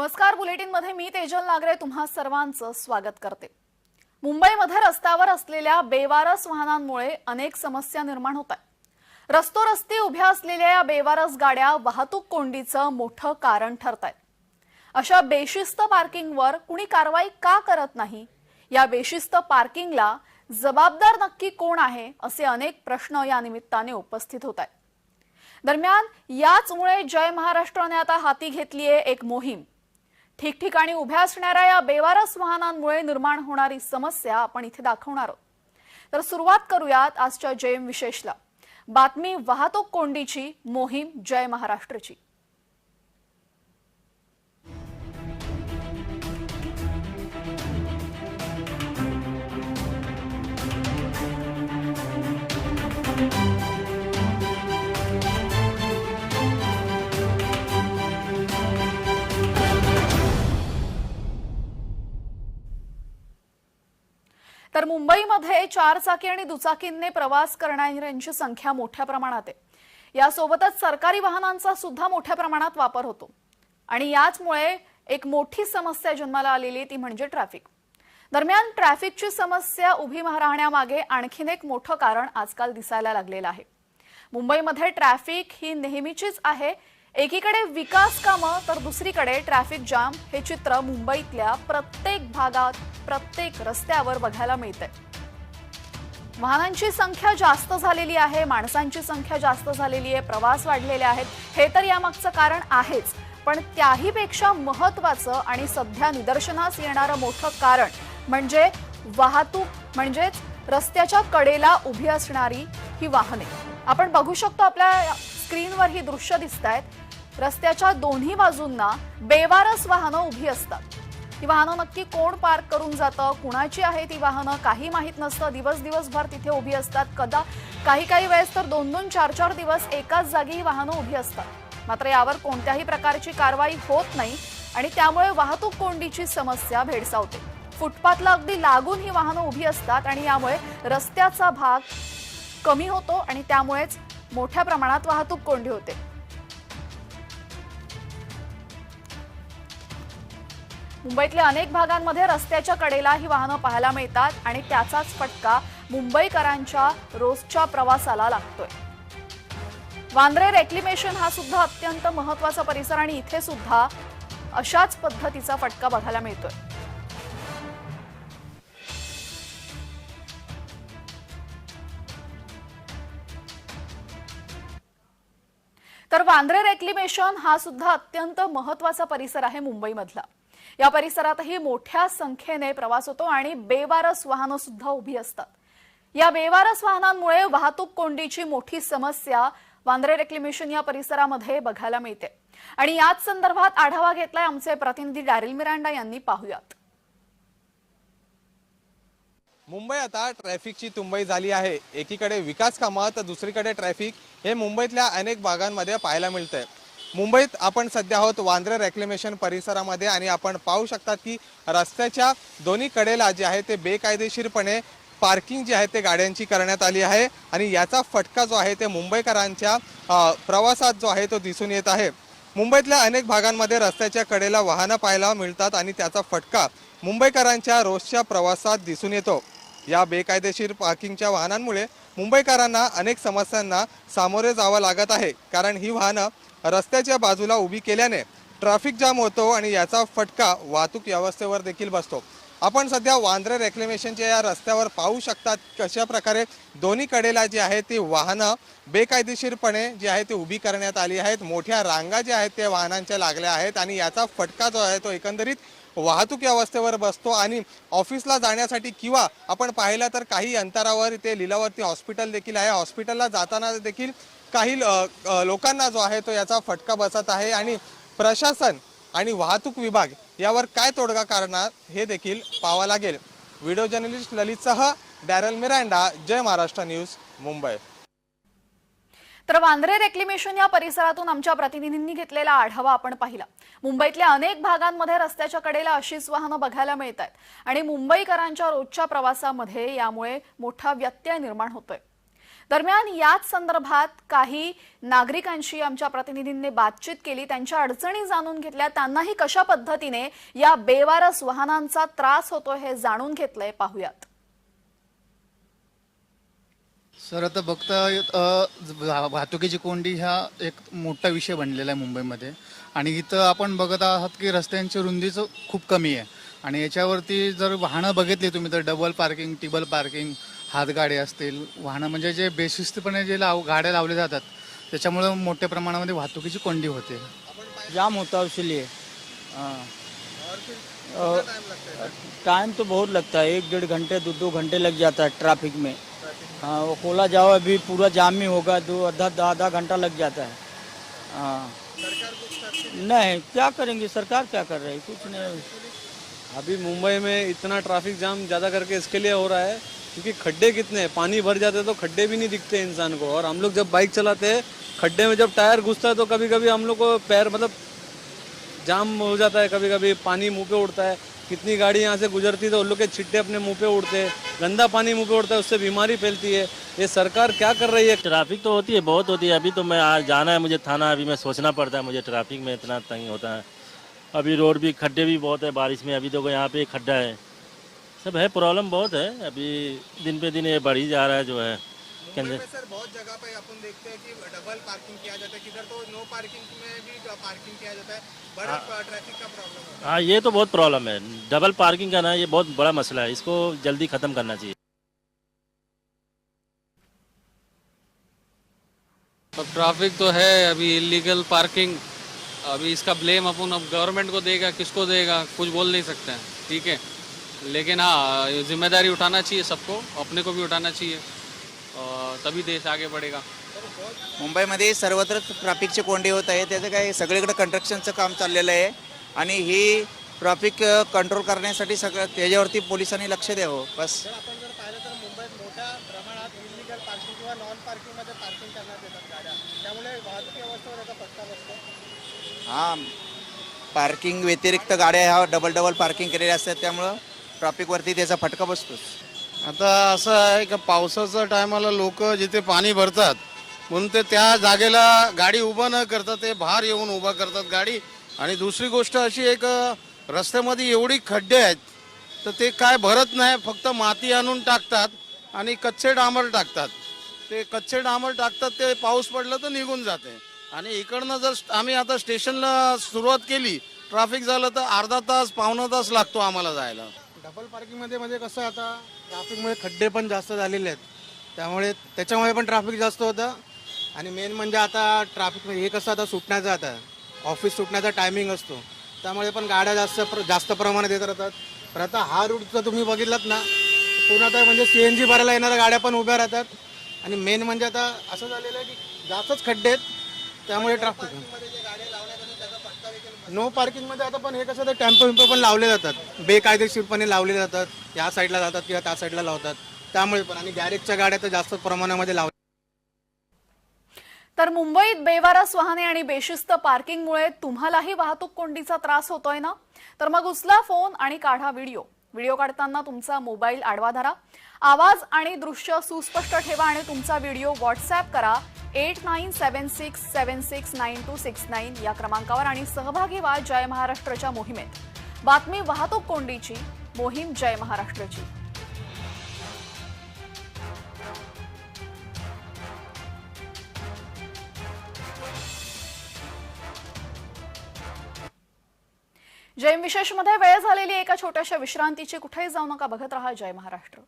नमस्कार बुलेटिनमध्ये मी तेजल नागरे तुम्हा सर्वांचं स्वागत करते. मुंबईमध्ये रस्त्यावर असलेल्या बेवारस वाहनांमुळे अनेक समस्या निर्माण होत आहेत. रस्तोरस्ती उभ्या असलेल्या या बेवारस गाड्या वाहतूक कोंडीचं मोठं कारण ठरत आहेत. अशा बेशिस्त पार्किंगवर कुणी कारवाई का करत नाही? या बेशिस्त पार्किंगला जबाबदार नक्की कोण आहे? असे अनेक प्रश्न या निमित्ताने उपस्थित होत आहेत. दरम्यान याचमुळे जय महाराष्ट्राने आता हाती घेतली आहे एक मोहीम. ठिकठिकाणी उभ्या असणाऱ्या या बेवारस वाहनांमुळे निर्माण होणारी समस्या आपण इथे दाखवणार आहोत. तर सुरुवात करूयात आजच्या जयम विशेषला. बातमी वाहतूक कोंडीची मोहीम जय महाराष्ट्रची. तर मुंबईमध्ये चारचाकी आणि दुचाकींनी प्रवास करणाऱ्यांची संख्या मोठ्या प्रमाणात आहे. यासोबतच सरकारी वाहनांचा सुद्धा मोठ्या प्रमाणात वापर होतो. आणि याचमुळे एक मोठी समस्या जन्माला आलेली ती म्हणजे ट्रॅफिक. दरम्यान ट्रॅफिकची समस्या उभी राहण्यामागे आणखीन एक मोठं कारण आजकाल दिसायला लागलेलं आहे. मुंबईमध्ये ट्रॅफिक ही नेहमीचीच आहे एकीकडे विकास कामं तर दुसरीकडे ट्रॅफिक जाम हे चित्र मुंबईतल्या प्रत्येक भागात प्रत्येक रस्त्यावर बघायला मिळतंय. वाहनांची संख्या जास्त झालेली आहे माणसांची संख्या जास्त झालेली आहे प्रवास वाढलेले आहेत. हे तर यामागचं कारण आहेच. पण त्याहीपेक्षा महत्वाचं आणि सध्या निदर्शनास येणारं मोठं कारण म्हणजे वाहतूक म्हणजेच रस्त्याच्या कडेला उभी असणारी ही वाहने. आपण बघू शकतो आपल्या स्क्रीनवर ही दृश्य दिसत आहेत रस्त्याच्या दोन्ही बाजूंना बेवारस वाहनं उभी असतात. ही वाहनं नक्की कोण पार्क करून जातं? कुणाची आहे ती वाहनं? काही माहीत नसतं. दिवस दिवसभर तिथे उभी असतात. कदा काही काही वेळेस तर दोन दोन चार चार दिवस एकाच जागी ही वाहनं उभी असतात. मात्र यावर कोणत्याही प्रकारची कारवाई होत नाही आणि त्यामुळे वाहतूक कोंडीची समस्या भेडसावते. फुटपाथला अगदी लागून ही वाहनं उभी असतात आणि यामुळे रस्त्याचा भाग कमी होतो आणि त्यामुळेच मोठ्या प्रमाणात वाहतूक कोंडी होते. मुंबईतल्या अनेक भागांमध्ये रस्त्याच्या कडेला ही वाहनं पाहायला मिळतात आणि त्याचाच फटका मुंबईकरांच्या रोजच्या प्रवासाला लागतोय. वांद्रे रेक्लिमेशन हा सुद्धा अत्यंत महत्त्वाचा परिसर आणि इथे सुद्धा अशाच पद्धतीचा फटका बघायला मिळतोय. तर वांद्रे रेक्लिमेशन हा सुद्धा अत्यंत महत्त्वाचा परिसर आहे मुंबईमधला. या परिसरातही मोठ्या संख्येने प्रवास होतो आणि बेवारस वाहनं सुद्धा उभी असतात. या बेवारस वाहनांमुळे वाहतूक कोंडीची मोठी समस्या वांद्रे रेक्लिमेशन या परिसरामध्ये बघायला मिळते. आणि याच संदर्भात आढावा घेतलाय आमचे प्रतिनिधी डॅरिल मिरांडा यांनी पाहुयात. मुंबई आता ट्रॅफिकची तुंबई झाली आहे. एकीकडे विकास कामात तर दुसरीकडे ट्रॅफिक. हे मुंबईतल्या अनेक भागांमध्ये पाहायला मिळतंय. मुंबईत आपण सध्या आहोत वांद्रे रेक्लेमेशन परिसरामध्ये आणि आपण पाहू शकतात की रस्त्याच्या दोन्ही कडेला जे आहे ते बेकायदेशीरपणे पार्किंग जी आहे ते गाड्यांची करण्यात आली आहे. आणि याचा फटका जो आहे ते मुंबईकरांच्या प्रवासात जो आहे तो दिसून येत आहे. मुंबईतल्या अनेक भागांमध्ये रस्त्याच्या कडेला वाहनं पाहायला मिळतात आणि त्याचा फटका मुंबईकरांच्या रोजच्या प्रवासात दिसून येतो. या बेकायदेशीर पार्किंगच्या वाहनांमुळे मुंबईकरांना अनेक समस्यांना सामोरे जावं लागत आहे. कारण ही वाहनं रस्त्याच्या बाजूला उभी केल्याने ट्रॅफिक जाम होतो आणि याचा फटका वाहतूक व्यवस्थेवर देखील बसतो. आपण सध्या वांद्रे रेक्लेमेशनच्या या रस्त्यावर पाहू शकतात कशा प्रकारे दोन्ही कडेला जी आहे ती वाहनं बेकायदेशीरपणे जी आहे ती उभी करण्यात आली आहेत. मोठ्या रांगा ज्या आहेत त्या वाहनांच्या लागल्या आहेत आणि याचा फटका जो आहे तो एकंदरीत वाहतूक व्यवस्थेवर बसतो आणि ऑफिसला जाण्यासाठी किंवा आपण पाहिलं तर काही अंतरावर इथे लिलावरती हॉस्पिटल देखील आहे. हॉस्पिटलला जाताना देखील काही लोकांना जो आहे तो याचा फटका बसत आहे आणि प्रशासन आणि वाहतूक विभाग यावर काय तोडगा काढणार हे देखील पाहावं लागेल. व्हिडिओ जर्नलिस्ट ललितसह डॅरल मिरांडा जय महाराष्ट्र न्यूज मुंबई. तर वांद्रे रेक्लिमेशन या परिसरातून आमच्या प्रतिनिधींनी घेतलेला आढावा आपण पाहिला. मुंबईतल्या अनेक भागांमध्ये रस्त्याच्या कडेला अशीच वाहनं बघायला मिळत आहेत आणि मुंबईकरांच्या रोजच्या प्रवासामध्ये यामुळे मोठा व्यत्यय निर्माण होतोय. दरम्यान याच संदर्भात काही नागरिकांशी आमच्या प्रतिनिधींनी बातचीत केली. त्यांच्या अडचणी जाणून घेतल्या. त्यांनाही कशा पद्धतीने या बेवारस वाहनांचा त्रास होतो हे जाणून घेतलंय पाहुयात. सर आता बघता वाहतुकीची कोंडी हा एक मोठा विषय बनलेला आहे मुंबईमध्ये. आणि इथं आपण बघत आहात की रस्त्यांची रुंदीच खूप कमी आहे. आणि याच्यावरती जर वाहनं बघितली तुम्ही तर डबल पार्किंग टिबल पार्किंग हातगाडी असतील. वाहनं म्हणजे जे बेशिस्तपणे जे लाव गाड्या लावल्या जातात त्याच्यामुळं मोठ्या प्रमाणामध्ये वाहतुकीची कोंडी होते. जाम होता है. टाइम तो बहुत लगता है. एक डेढ़ घंटे दो दो घंटे लग जाता है ट्रैफिक में. हाँ वो खोला जाओ, अभी पूरा जाम ही होगा, दो, आधा आधा घंटा लग जाता है। हाँ। नहीं, क्या करेंगे, सरकार क्या कर रही है? कुछ नहीं। अभी मुंबई में इतना ट्रैफ़िक जाम ज़्यादा करके इसके लिए हो रहा है, क्योंकि खड्डे कितने हैं? पानी भर जाते तो खड्डे भी नहीं दिखते इंसान को। और हम लोग जब बाइक चलाते हैं, खड्डे में जब टायर घुसता है तो कभी कभी हम लोग को पैर मतलब जाम हो जाता है कभी कभी पानी मुँह पे उड़ता है। कितनी गाड़ी यहाँ से गुजरती तो उन लोग के छिट्टे अपने मुँह पे उड़ते गंदा पानी मुँह पे उड़ता है, उससे बीमारी फैलती है। ये सरकार क्या कर रही है? ट्रैफ़िक तो होती है, बहुत होती है। अभी तो मैं आज जाना है, मुझे थाना, अभी मैं सोचना पड़ता है, मुझे ट्रैफ़िक में इतना तंग होता है। अभी रोड भी, खड्डे भी बहुत है बारिश में, अभी तो यहाँ पे खड्डा है। सब है, प्रॉब्लम बहुत है। अभी दिन पे दिन ये बढ़ ही जा रहा है, जो है। मुंबई में सर बहुत जगह पे अपन देखते हैं कि डबल पार्किंग किया जाता है। किधर तो नो पार्किंग में भी पार्किंग किया जाता है बड़ा ट्रैफ़िक का प्रॉब्लम है। हाँ ये तो बहुत प्रॉब्लम है। डबल पार्किंग का ना ये बहुत बड़ा मसला है। इसको जल्दी ख़त्म करना चाहिए। अब ट्रैफ़िक तो है अभी इलीगल पार्किंग अभी इसका ब्लेम अपन अब गवर्नमेंट को देगा किसको देगा कुछ बोल नहीं सकते हैं। ठीक है? लेकिन हाँ ये ज़िम्मेदारी उठाना चाहिए सबको अपने को भी उठाना चाहिए। तभी देश आगे बढ़ेगा। मुंबईमध्ये सर्वत्र ट्रॅफिकची कोंडी होत आहे त्याचं काय सगळीकडे कंस्ट्रक्शनचं काम चाललेलं आहे. आणि ही ट्रॅफिक कंट्रोल करण्यासाठी सगळं त्याच्यावरती पोलिसांनी लक्ष द्यावं. बस. आपण जर पाहिलं तर मुंबईत मोठ्या प्रमाणात इलिगल पार्किंग किंवा नॉन पार्किंगमध्ये पार्किंग करण्यात येतात गाड्या. त्यामुळे वाहतूक व्यवस्थेवर याचा फटका बसतो. हां. पार्किंग व्यतिरिक्त गाड्या ह्या डबल डबल पार्किंग केलेल्या असतात. त्यामुळं ट्रॅफिकवरती त्याचा फटका बसतोच. आता असं आहे का पावसाच्या टायमाला लोक जिथे पाणी भरतात म्हणून ते त्या जागेला गाडी उभं न करता ते बाहेर येऊन उभा करतात गाडी. आणि दुसरी गोष्ट अशी एक रस्त्यामध्ये एवढी खड्डे आहेत तर ते काय भरत नाही फक्त माती आणून टाकतात आणि कच्चे डांबर टाकतात. ते कच्चे डांबर टाकतात ते पाऊस पडलं तर निघून जाते. आणि इकडनं जर आम्ही आता स्टेशनला सुरुवात केली ट्रॅफिक झालं तर अर्धा तास पावणा तास लागतो आम्हाला जायला. डबल पार्किंगमध्ये म्हणजे कसं आता ट्रॅफिकमुळे खड्डे पण जास्त झालेले आहेत. त्यामुळे त्याच्यामुळे पण ट्रॅफिक जास्त होतं. आणि मेन म्हणजे आता ट्रॅफिक हे कसं आता सुटण्याचं आता. ऑफिस सुटण्याचा टायमिंग असतो. त्यामुळे पण गाड्या जास्त प्र जास्त प्रमाणात येत राहतात. पण आता हा रूट जर तुम्ही बघितलात ना पूर्ण आता म्हणजे सी एन जी भरायला येणाऱ्या गाड्या पण उभ्या राहतात. आणि मेन म्हणजे आता असं झालेलं आहे की जास्तच खड्डे आहेत. त्यामुळे ट्रॅफिक नो पार्किंगमध्ये आता पण हे कसं ते टेम्पो विम्पो पण लावले जातात. बेकायदेशीरपणे लावले जातात. या साईडला जातात किंवा त्या साईडला लावतात. त्यामुळे पण आणि गॅरेजच्या गाड्या तर जास्त प्रमाणामध्ये लावल्या तर मुंबईत बेवारस वाहने आणि बेशिस्त पार्किंगमुळे तुम्हालाही वाहतूक कोंडीचा त्रास होतोय ना? तर मग उचला फोन आणि काढा व्हिडिओ. व्हिडिओ काढताना तुमचा मोबाईल आडवा धरा. आवाज आणि दृश्य सुस्पष्ट ठेवा आणि तुमचा व्हिडिओ व्हॉट्सॲप करा. Eight nine seven six seven six nine two six nine या क्रमांकावर आणि सहभागी व्हा जय महाराष्ट्राच्या मोहिमेत. बातमी वाहतूक कोंडीची मोहीम जय महाराष्ट्राची. विशेष विशेषमध्ये वेळ झालेली एका छोट्याशा विश्रांतीची कुठेही जाऊ नका बघत रहा जय महाराष्ट्र.